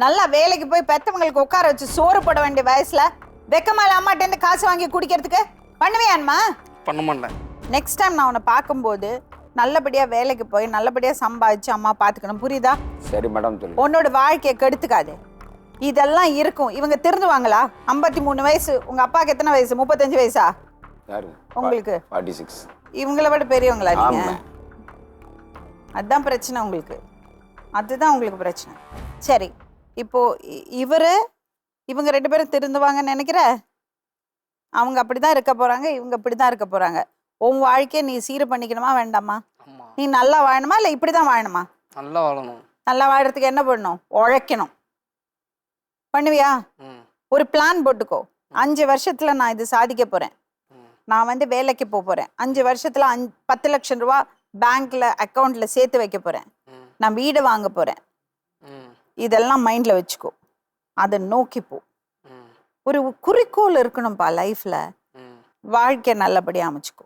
நல்லா வேலைக்கு போய் பெத்தவங்களுக்கு உட்கார வச்சு சோறு போட வேண்டிய வயசுல வெக்கமால அம்மாட்ட இருந்து காசு வாங்கி குடிக்கிறதுக்கு பண்ணுவியான்மா பண்ண மாட்டேன். நெக்ஸ்ட் டைம் நான் உன்னை பார்க்கும்போது நல்லபடியா வேலைக்கு போய் நல்லபடியா சம்பாதிச்சு அம்மா பார்த்துக்கணும். புரியுதா? சரி மேடம் சொல்லு. உன்னோட வாழ்க்கையை கெடுத்துக்காது. இதெல்லாம் இருக்கும். இவங்க திருந்துவாங்களா? ஐம்பத்தி மூணு வயசு. உங்க அப்பாவுக்கு எத்தனை வயசு? முப்பத்தஞ்சு வயசா? யாரு? உங்களுக்கு? ஃபார்ட்டி சிக்ஸ் இவங்கள விட பெரியவங்களா நீங்க? ஆமா. அதான் பிரச்சனை உங்களுக்கு. அதுதான் உங்களுக்கு பிரச்சனை. சரி. இப்போ இவரு இவங்க ரெண்டு பேரும் திருந்துவாங்கன்னு நினைக்கிற? அவங்க அப்படிதான் இருக்க போறாங்க இவங்க இப்படிதான் இருக்க போறாங்க. உன் வாழ்க்கையை நீ சீர் பண்ணிக்கணுமா வேண்டாமா? நீ நல்லா வாழணுமா இல்லை இப்படிதான் வாழணுமா? நல்லா வாழணும். நல்லா வாழறதுக்கு என்ன பண்ணணும்? உழைக்கணும். பண்ணுவியா? ஒரு பிளான் போட்டுக்கோ. அஞ்சு வருஷத்துல நான் இது சாதிக்க போறேன். நான் வந்து வேலைக்கு போக போறேன். அஞ்சு வருஷத்துல அஞ்சு பத்து லட்சம் ரூபா பேங்க்ல அக்கௌண்ட்ல சேர்த்து வைக்க போறேன். நான் வீடு வாங்க போறேன். இதெல்லாம் மைண்ட்ல வச்சுக்கோ. அதை நோக்கி போ. ஒரு குறிக்கோள் இருக்கணும்ப்பா லைஃப்ல ம். வாழ்க்கை நல்லபடியா அமைச்சுக்கோ.